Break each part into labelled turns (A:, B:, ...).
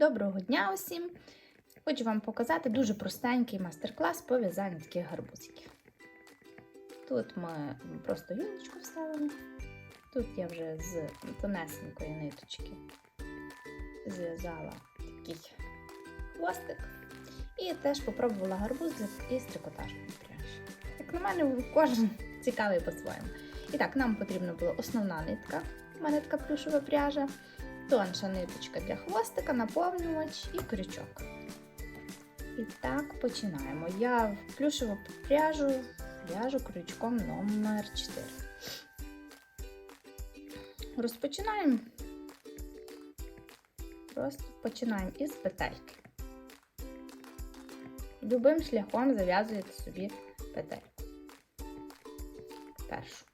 A: Доброго дня усім! Хочу вам показати дуже простенький майстер-клас по в'язанню таких гарбузиків. Тут ми просто гілочку вставили. Тут я вже з тонесенької ниточки зв'язала такий хвостик. І теж попробувала гарбузик із трикотажної пряжі. Як на мене, кожен цікавий по-своєму. І так, нам потрібна була основна нитка. У мене така плюшова пряжа тонша ниточка для хвостика, наповнювач і крючок. І так, починаємо. Я плюшеву пряжу в'яжу крючком номер 4. Розпочинаємо. Просто починаємо із петельки. Любим шляхом зав'язуєте собі петельку. Першу.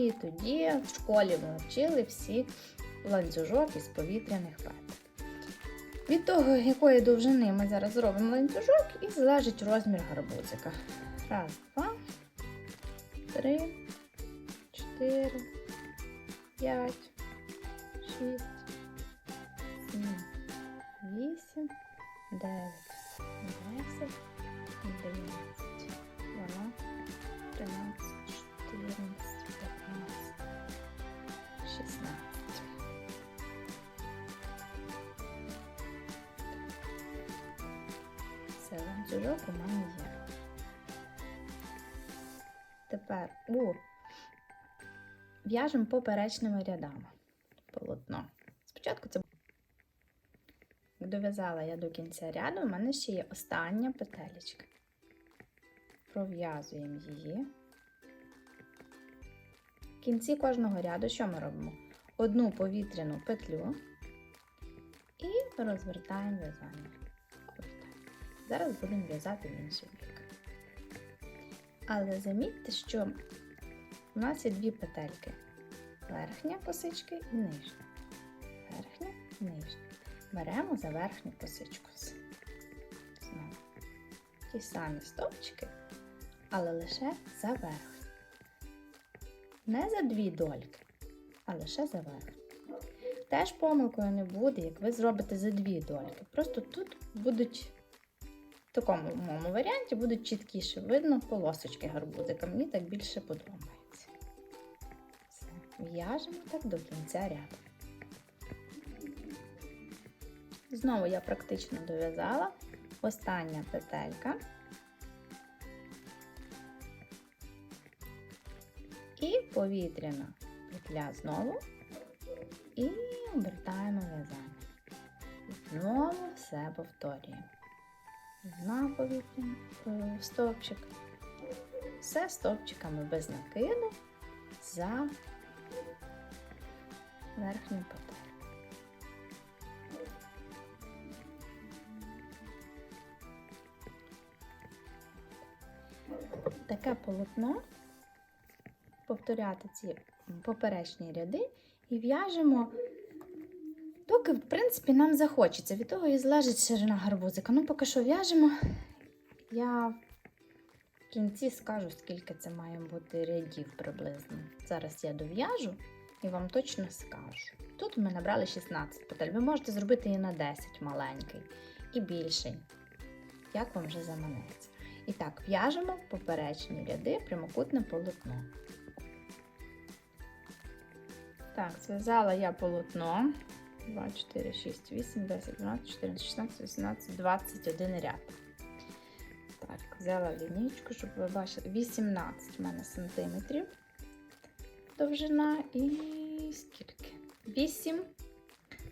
A: І тоді в школі ми вчили всі ланцюжок із повітряних петель. Від того, якої довжини ми зараз зробимо ланцюжок, і залежить розмір гарбузика. Раз, два, три, чотири, п'ять, шість, сім, вісім, дев'ять, Все, у мене є. Тепер у в'яжемо поперечними рядами полотно. Спочатку це дов'язала я до кінця ряду, у мене ще є остання петелечка. Пров'язуємо її. В кінці кожного ряду що ми робимо? Одну повітряну петлю і розвертаємо в'язання. Зараз будемо в'язати інший бік. Але замітьте, що у нас є дві петельки: верхня косички і нижня. Верхня і нижня. Беремо за верхню косичку. Знову. Ті самі стовпчики, але лише за верх не за дві дольки, а лише за верх. Теж помилкою не буде, як ви зробите за дві дольки. Просто тут будуть, в такому моєму варіанті, будуть чіткіше видно полосочки гарбузика. Мені так більше подобається. Все. В'яжемо так до кінця ряду. Знову я практично дов'язала остання петелька. І повітряна петля знову і обертаємо в'язання. Знову все повторюємо. Одна повітряна е, стовпчик. Все стовпчиками без накиду за верхню петлю. Таке полотно повторяти ці поперечні ряди і в'яжемо, доки, в принципі, нам захочеться. Від того і залежить ширина гарбузика. Ну, поки що в'яжемо. Я в кінці скажу, скільки це має бути рядів приблизно. Зараз я дов'яжу і вам точно скажу. Тут ми набрали 16 петель. Ви можете зробити і на 10 маленький, і більший. Як вам вже заманеться. І так, в'яжемо поперечні ряди прямокутне полотно. Так, зв'язала я полотно. 2, 4, 6, 8, 10, 12, 14, 16, 18, 21 ряд. Так, взяла лінійку, щоб ви бачили. 18 в мене сантиметрів довжина і скільки? 8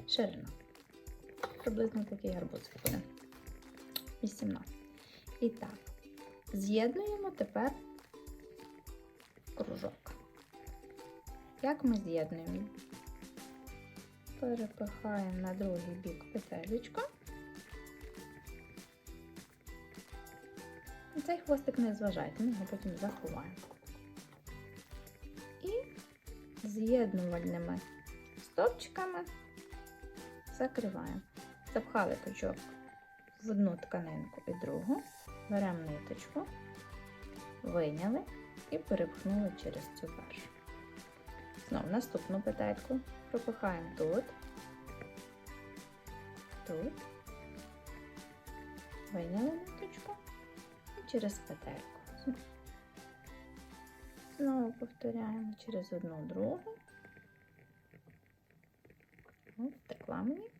A: ширина. Приблизно такий гарбуз буде. 18. І так, з'єднуємо тепер кружок. Як ми з'єднуємо? Перепихаємо на другий бік петелечку. Цей хвостик не зважайте, ми його потім заховаємо. І з'єднувальними стовпчиками закриваємо. Запхали крючок в одну тканинку і другу, беремо ниточку, вийняли і перепхнули через цю першу. Знову наступну петельку пропихаємо тут, тут. Вийняли ниточку і через петельку. Знову повторяємо через одну другу. Втекла мені.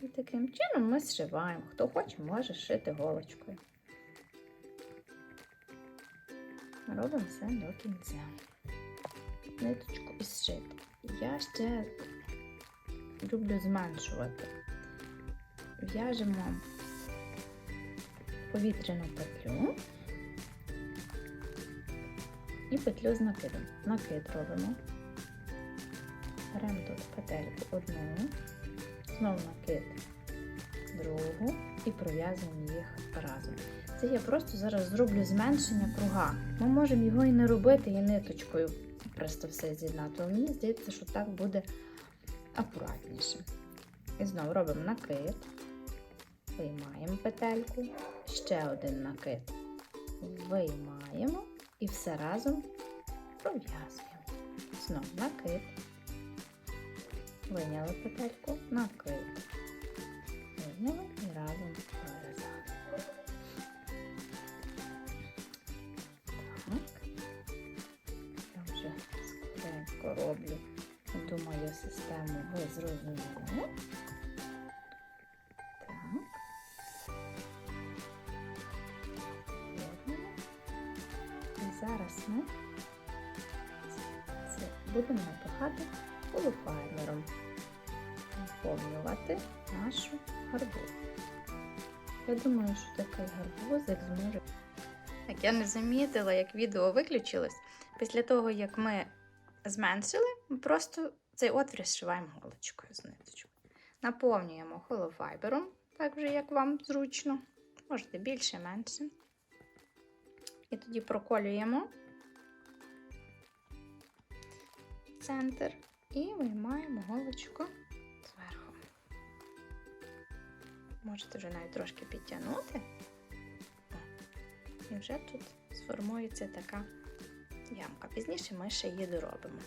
A: І таким чином ми зшиваємо. Хто хоче, може шити голочкою. Робимо все до кінця. Ниточку і зшити. Я ще люблю зменшувати. В'яжемо повітряну петлю і петлю з накидом. Накид робимо. Беремо тут петельку одну, знову накид другу і пров'язуємо їх разом. Це я просто зараз зроблю зменшення круга. Ми можемо його і не робити, і ниточкою просто все з'єднати. Мені здається, що так буде акуратніше. І знову робимо накид, виймаємо петельку, ще один накид, виймаємо і все разом пров'язуємо. Знову накид, вийняли петельку, накид, вийняли роблю. Думаю, систему ви зрозуміли. Зараз ми це будемо напихати полуфайлером, наповнювати нашу гарбузу. Я думаю, що такий гарбузик зможе. Так, я не замітила, як відео виключилось. Після того, як ми зменшили, ми просто цей отвір зшиваємо голочкою з ниточкою. Наповнюємо холофайбером, так вже як вам зручно. Можете більше, менше. І тоді проколюємо центр і виймаємо голочку зверху. Можете вже навіть трошки підтягнути. І вже тут сформується така ямка. Пізніше ми ще її доробимо.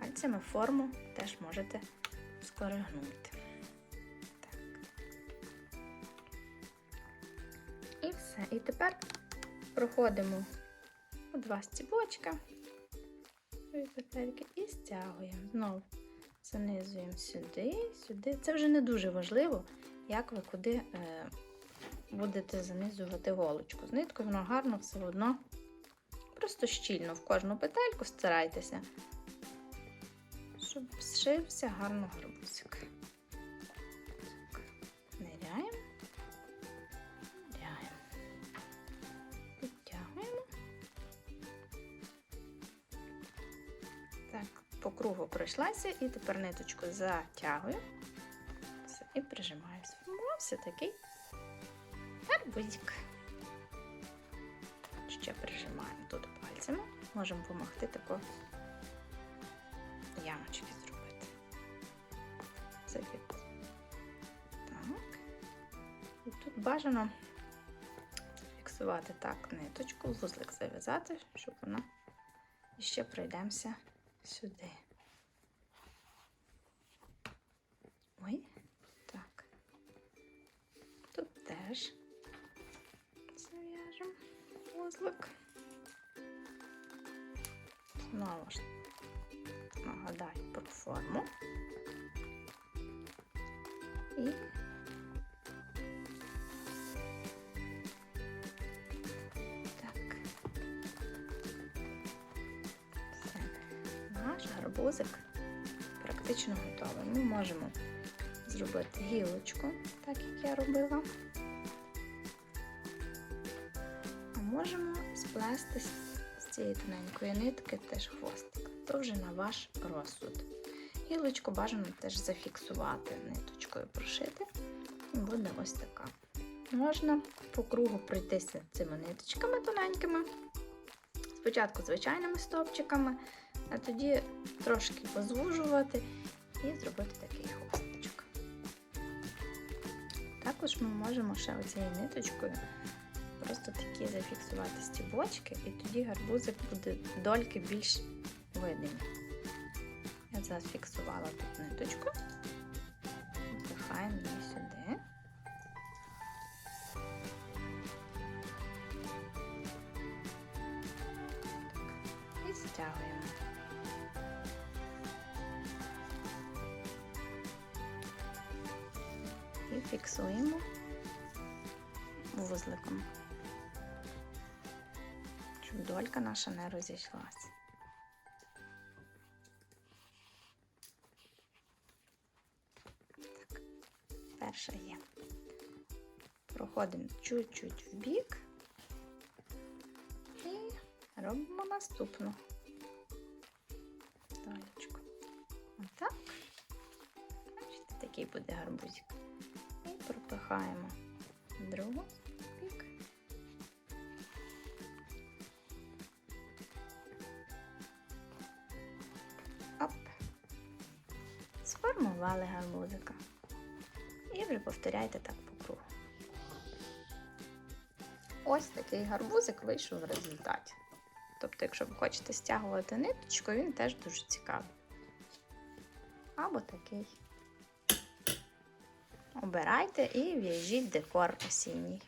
A: Пальцями форму теж можете скоригнути. Так. І все. І тепер проходимо у два стібочка і стягуємо. Знову занизуємо сюди, сюди. Це вже не дуже важливо, як ви куди е, будете занизувати голочку. З ниткою воно гарно все одно. Просто щільно в кожну петельку старайтеся, щоб зшився гарно гарбузик. Так, ниряємо, ниряємо, підтягуємо. Так, по кругу пройшлася і тепер ниточку затягую і прижимаю. Сформувався такий гарбузик. Ще прижимаємо тут пальцями. Можемо допомогти таку ямочки зробити. Так. І тут бажано фіксувати так ниточку, вузлик зав'язати, щоб вона і ще пройдемося сюди. Вузлик. Знову ж нагадаю про форму. І так. Все. Наш гарбузик практично готовий. Ми можемо зробити гілочку, так як я робила. Можемо сплести з цієї тоненької нитки теж хвостик. То вже на ваш розсуд. Гілочку бажано теж зафіксувати ниточкою, прошити. І буде ось така. Можна по кругу пройтися цими ниточками тоненькими. Спочатку звичайними стовпчиками, а тоді трошки позвужувати і зробити такий хвостичок. Також ми можемо ще оцією ниточкою просто такі зафіксувати стібочки, і тоді гарбузик буде дольки більш видимі. Я зафіксувала тут ниточку. Запихаємо її сюди. І стягуємо. І фіксуємо вузликом, долька наша не розійшлася. Перша є. Проходимо чуть-чуть в бік і робимо наступну долечку. Отак. Бачите, такий буде гарбузик. І пропихаємо другу Сформували гарбузика. І вже повторяйте так по кругу. Ось такий гарбузик вийшов в результаті. Тобто, якщо ви хочете стягувати ниточку, він теж дуже цікавий. Або такий. Обирайте і в'яжіть декор осінній.